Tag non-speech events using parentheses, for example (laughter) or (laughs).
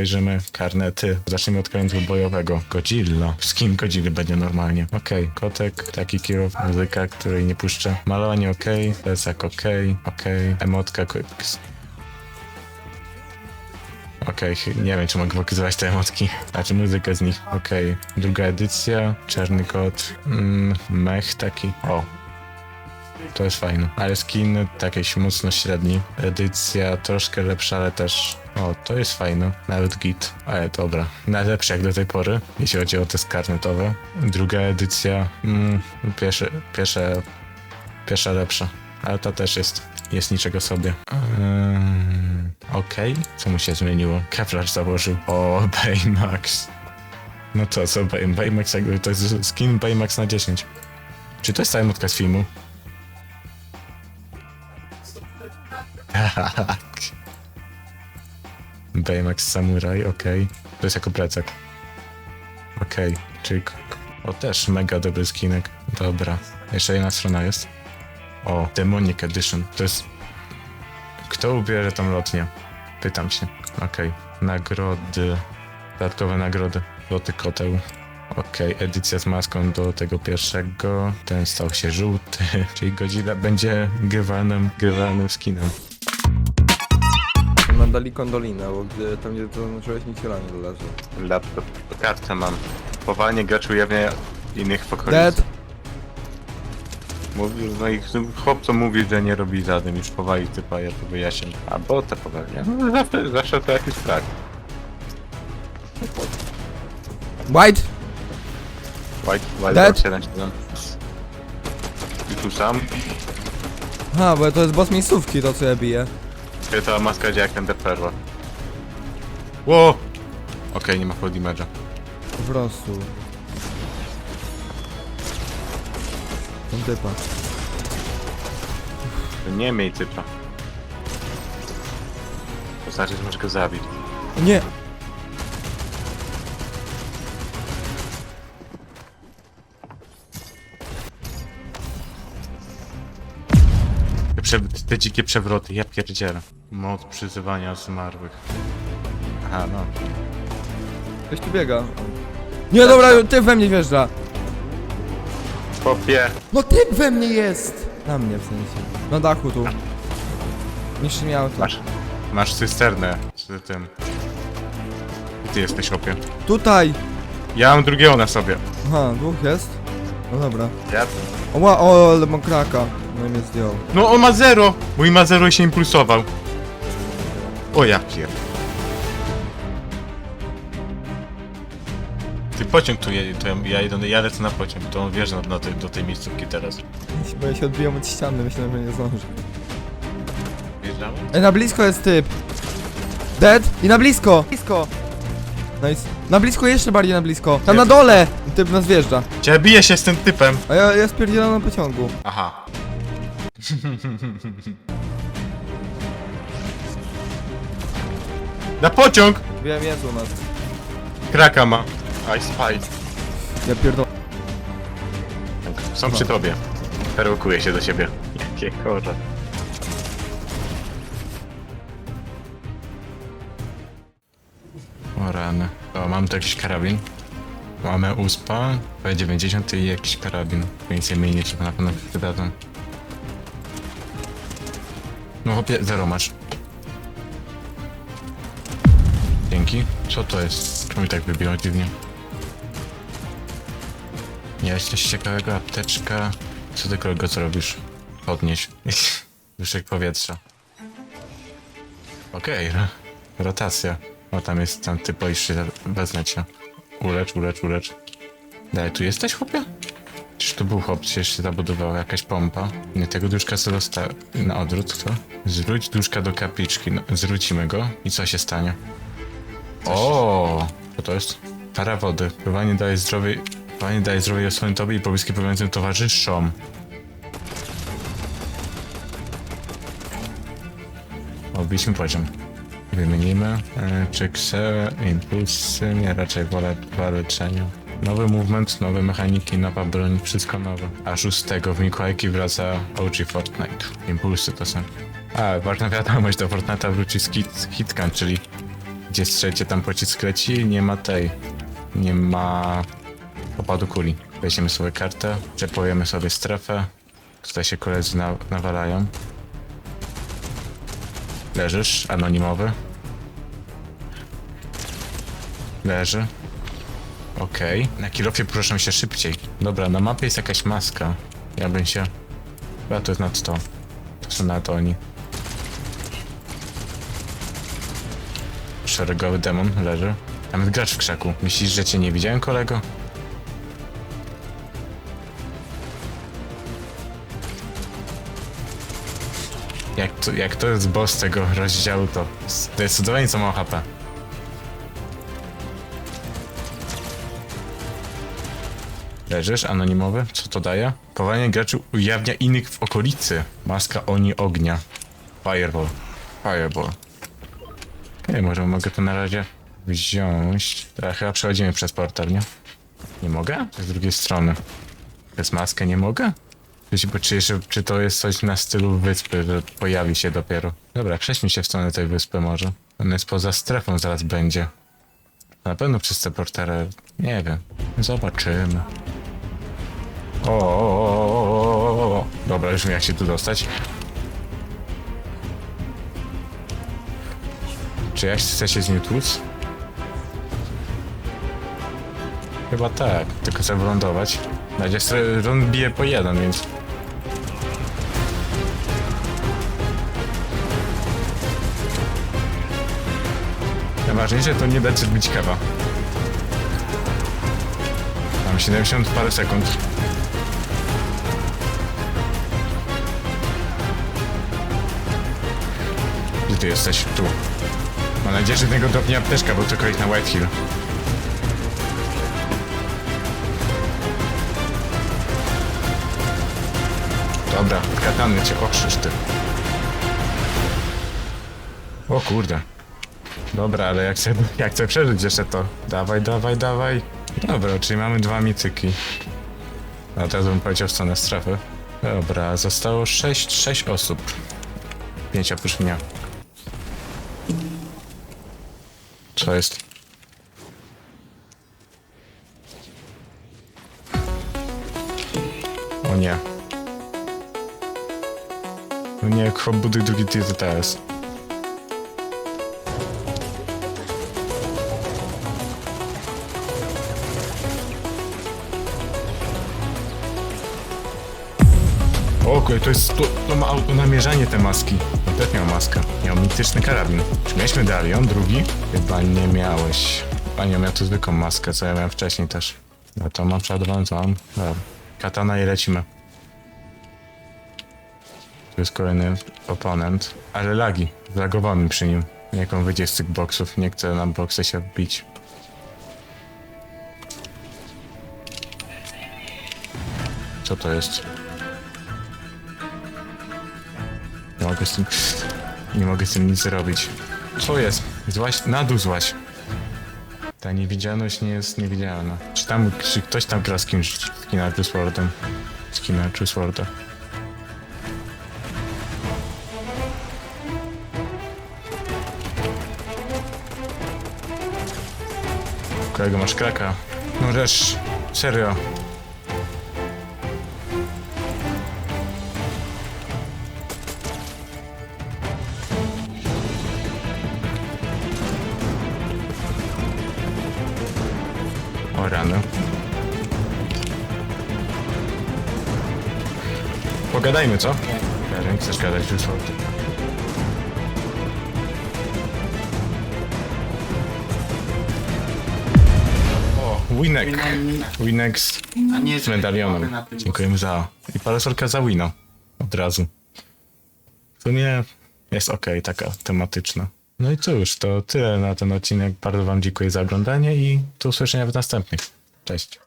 przejrzymy karnety. Zacznijmy od karnetu bojowego. Godzilla. Skin Godzilla będzie normalnie. Okej, kotek, taki kierowca, muzyka, której nie puszczę. Malowanie okej, plecak okej, okej, emotka, ko- Okej, chy- nie wiem czy mogę pokazywać te emotki. Znaczy muzykę z nich. Okej. Druga edycja, czarny kot, mm, mech taki. O. To jest fajne. Ale skin takiś mocno średni. Edycja troszkę lepsza, ale też... O, to jest fajne. Nawet git. Ale dobra. Najlepsze jak do tej pory, jeśli chodzi o te skarnetowe. Druga edycja... Mm, pierwsze, pierwsze, pierwsza lepsza. Ale ta też jest. Jest niczego sobie. Ym, Okej. Co mu się zmieniło? Kevlar założył. O, (laughs) Baymax. No to co, Bay- Baymax jakby to jest skin Baymax na 10. Czy to jest cała emotka z filmu? Tak. Baymax Samurai, okej. To jest jako plecak. Okej, czyli... O, też mega dobry skinek. Dobra. Jeszcze jedna strona jest. O, Demonic Edition. To jest... Kto ubierze tą lotnię? Pytam się. Okej. Nagrody. Dodatkowe nagrody. Złoty koteł. Okej, edycja z maską do tego pierwszego. Ten stał się żółty, (laughs) czyli Godzilla będzie grywalnym, grywalnym skinem. Nam dali kondolinę, bo gdy tam nie zaznaczyłeś, nic nie leży. Laptop. Kartę mam. Powalnie gracz ujawnia innych w okolicy. Dead! Mówił, no i chłopco mówi, że nie robi żaden, już powali typa, ja to wyjaśnię. A bo to powalnia. No zawsze, zawsze to jakiś strach. White! White, white Dead? 7 7. I tu sam. Aha, bo to jest boss miejscówki, to co ja biję. Czyli ta maska jak ten Perła. Ło! Okej, nie ma full damage'a. Po prostu. Ten typa. To nie miej typa. To znaczy, że możesz go zabić. Nie! Prze, te dzikie przewroty, ja pierdzielę. Moc przyzywania zmarłych. Aha, no. Ktoś tu biega. Nie, dobra, typ we mnie wjeżdża. Popie! No typ we mnie jest! Na mnie w sensie. Na dachu tu. Niszczy mi auto. Masz, masz cysternę z tym. I ty jesteś opie. Tutaj! Ja mam drugiego na sobie. Aha, dwóch jest. No dobra. Ja... O, ła- o ale mam kraka. No i mnie zdjął. No on ma zero! Mój ma zero i się impulsował. O ja pier... Ty pociąg tu jedzie, to ja, ja, idę, ja lecę na pociąg, to on wjeżdża na, na tej, do tej miejscówki teraz. Bo ja się odbijam od ściany, myślałem, że nie zdążę. Wjeżdżamy? Ej, na blisko jest typ. Dead i na blisko. Blisko. Nice. Na blisko jeszcze bardziej na blisko. Tam Nie. na dole. Typ nas wjeżdża. Cię bije się z tym typem! A ja, ja spierdzielam na pociągu. Aha. (laughs) Na pociąg! Wiem, jest u nas. Kraka ma. Ice Fight. Ja pierdolę. Są przy tobie. Perłkuje się do ciebie. Jakie chore. O rany. O, mam tu jakiś karabin. Mamy USPA, P90 i jakiś karabin. Więcej mniej niż na pewno wydadzą. No chłopie, zero masz. Dzięki. Co to jest? Czemu mi tak wybiło dziwnie? Nie, jest coś ciekawego, apteczka. Co ty kolego zrobisz? Podnieś. (laughs) Wyszek powietrza. Okej, ro- rotacja. O, tam jest typo i się wezmę cię. Ulecz, ulecz, ulecz. Daj, tu jesteś, chłopie? Czyż to był chłop, czy się zabudowała jakaś pompa? Nie, tego duszka sobie dosta... Na odwrót, kto? Zwróć duszka do kapliczki. No, zwrócimy go i co się stanie? O, Co to jest? Para wody. Pływanie daje zdrowie... Pływanie daje zdrowie i osłonę tobie i pobliskim pływającym towarzyszom. Obiliśmy poziom. Wymienimy. E, czy kse, impulsy, nie, raczej wolę dwa leczenia. Nowy movement, nowe mechaniki, nowa broń, wszystko nowe. A szóstego w Mikołajki wraca OG Fortnite. Impulsy to są. A, ważna wiadomość, do Fortnite'a wróci skit, Hitcan, czyli gdzie strzelcie tam pocisk leci, nie ma tej. Nie ma opadu kuli. Weźmiemy sobie kartę, przepojemy sobie strefę. Tutaj się koledzy na, nawalają. Leżysz, anonimowy. Leży. Okej. Na kilofie poruszam się szybciej. Dobra, na mapie jest jakaś maska. Ja bym się... Chyba to jest nad to. To są nad oni. Szeregowy demon leży. Tam jest gracz w krzaku. Myślisz, że cię nie widziałem, kolego? Jak to, jak to jest boss tego rozdziału, to zdecydowanie co ma HP. Leżysz, anonimowy? Co to daje? Powalenie graczy ujawnia innych w okolicy. Maska oni ognia. Fireball. Fireball. Okej, może mogę to na razie wziąć. Teraz chyba przechodzimy przez portal, nie? Nie mogę? Z drugiej strony. Przez maskę nie mogę? Bo czy, czy, to jest coś na stylu wyspy, że pojawi się dopiero? Dobra, przejdźmy się w stronę tej wyspy może. Ona jest poza strefą, zaraz będzie. Na pewno przez te portale, nie wiem. Zobaczymy. O, o, o, o, o. Dobra, już wiem jak się tu dostać. Czy ja chcę się z nim tłuc? Chyba tak, tylko chcę wylądować. Będzie on bije po jeden, więc... Najważniejsze to nie dać zbić kawa. Mam 70 parę sekund. Ty jesteś? Tu. Mam nadzieję, że tego dropnie apteczka, bo to koleś na White Hill. Dobra, katany cię okrzyż ty. O kurde. Dobra, ale jak chcę, jak chcę przeżyć jeszcze to. Dawaj, dawaj, dawaj. Dobra, czyli mamy dwa mityki. A teraz bym powiedział w stronę strefy. Dobra, zostało 6, 6 osób. 5 oprócz mnie. Co jest? O nie. No nie, chłop buduj drugi. O, kurde, to jest, to, to ma autonamierzanie te maski. On też miał maskę. Miał mityczny karabin. Czy miałeś medalion drugi? Chyba nie miałeś. A nie, miał tu zwykłą maskę, co ja miałem wcześniej też. No to mam przeładowaną, co mam? Katana i lecimy. Tu jest kolejny oponent. Ale lagi. Zlagował mi przy nim. Jak on wyjdzie z tych boksów, nie chce na boksy się wbić. Co to jest? Nie mogę z tym... Nie mogę z tym nic zrobić. Co jest? Złaś... Na dół złaś. Ta niewidzialność nie jest niewidzialna. Czy tam... Czy ktoś tam gra z kimś z kina czy Swordem? Z kina Sworda? Kolego, masz kraka. No rzecz. Serio. Rano. Pogadajmy, co? Nie chcesz gadać, Sword? O, Winek. Winek z A nie z medalionem. tym. Dziękujemy za... I parasolka za Wino. Od razu. W sumie jest okej, taka tematyczna. No i cóż, to tyle na ten odcinek. Bardzo wam dziękuję za oglądanie i do usłyszenia w następnych. Cześć.